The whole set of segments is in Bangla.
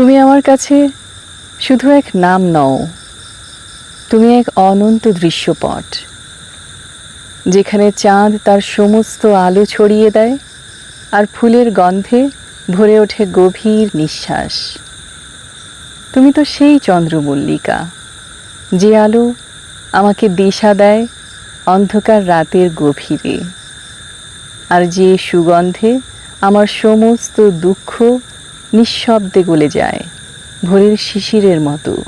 তুমি আমার কাছে শুধু এক নাম নও, তুমি এক অনন্ত দৃশ্যপট, যেখানে চাঁদ তার সমস্ত আলো ছড়িয়ে দেয় আর ফুলের গন্ধে ভরে ওঠে গভীর নিঃশ্বাস। তুমি তো সেই চন্দ্রমল্লিকা, যে আলো আমাকে দিশা দেয় অন্ধকার রাতের গভীরে, আর যে সুগন্ধে আমার সমস্ত দুঃখ নিঃশব্দে গলে যায় ভোরের শিশিরের মতো।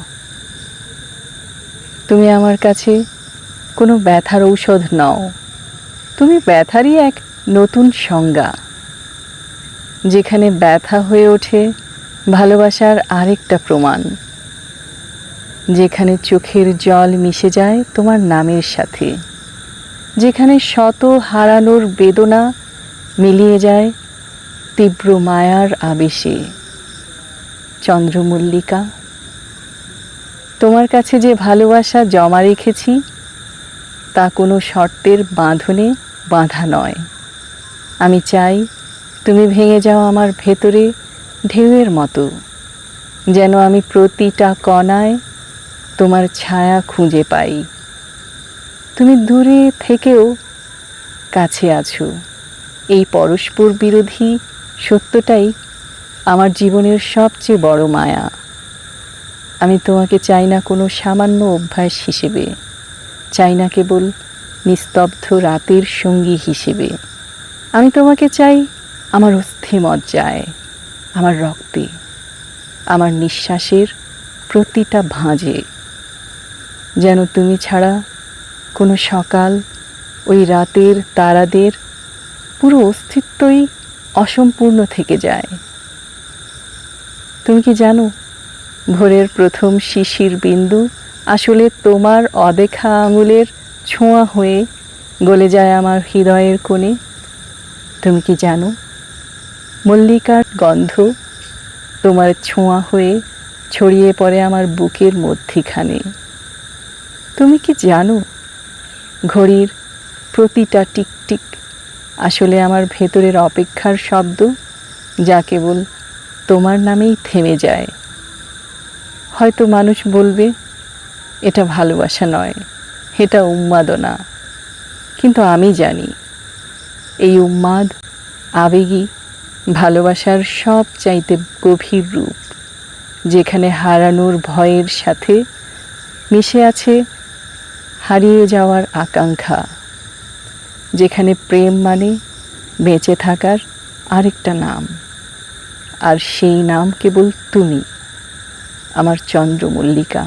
তুমি আমার কাছে কোনো ব্যথার ঔষধ নাও। তুমি ব্যথারই এক নতুন সংজ্ঞা। যেখানে ব্যথা হয়ে ওঠে ভালোবাসার আরেকটা প্রমাণ। যেখানে চোখের জল মিশে যায় তোমার নামের সাথে। যেখানে শত হারানোর বেদনা মিলিয়ে যায় তীব্র মায়ার আবেশে। চন্দ্রমল্লিকা, তোমার কাছে যে ভালোবাসা জমা রেখেছি, তা কোনো শর্তের বাঁধনে বাঁধা নয়। আমি চাই তুমি ভেঙে যাও আমার ভেতরে ঢেউয়ের মতো, যেন আমি প্রতিটা কণায় তোমার ছায়া খুঁজে পাই। তুমি দূরে থেকেও কাছে আছো, এই পরস্পর বিরোধী সত্যটাই আমার জীবনের সবচেয়ে বড় মায়া। আমি তোমাকে চাই না কোনো সামান্য অভ্যাস হিসেবে, চাই না কেবল নিস্তব্ধ রাতের সঙ্গী হিসেবে। আমি তোমাকে চাই আমার অস্থি মজ্জায়, আমার রক্তে, আমার নিঃশ্বাসের প্রতিটা ভাঁজে। যেন তুমি ছাড়া কোনো সকাল ওই রাতের তারাদের পুরো অস্তিত্বই অসম্পূর্ণ থেকে যায়। তুমি কি জানো, ভোরের প্রথম শিশির বিন্দু আসলে তোমার অদেখা আঙুলের ছোঁয়া হয়ে গলে যায় আমার হৃদয়ের কোণে? তুমি কি জানো, মল্লিকার গন্ধ তোমার ছোঁয়া হয়ে ছড়িয়ে পড়ে আমার বুকের মধ্যিখানে? তুমি কি জানো, ঘড়ির প্রতিটা টিকটিক আসলে আমার ভেতরের অপেক্ষার শব্দ যা কেবল তোমার নামেই থেমে যায়। হয়তো মানুষ বলবে, এটা ভালোবাসা নয়, এটা উন্মাদনা। কিন্তু আমি জানি, এই উন্মাদ আবেগই ভালোবাসার সব চাইতে গভীর রূপ, যেখানে হারানোর ভয়ের সাথে মিশে আছে হারিয়ে যাওয়ার আকাঙ্ক্ষা। যেখানে প্রেম মানে বেঁচে থাকার আরেকটা নাম। আর সেই নাম কেবল তুমি আমার চন্দ্রমল্লিকা।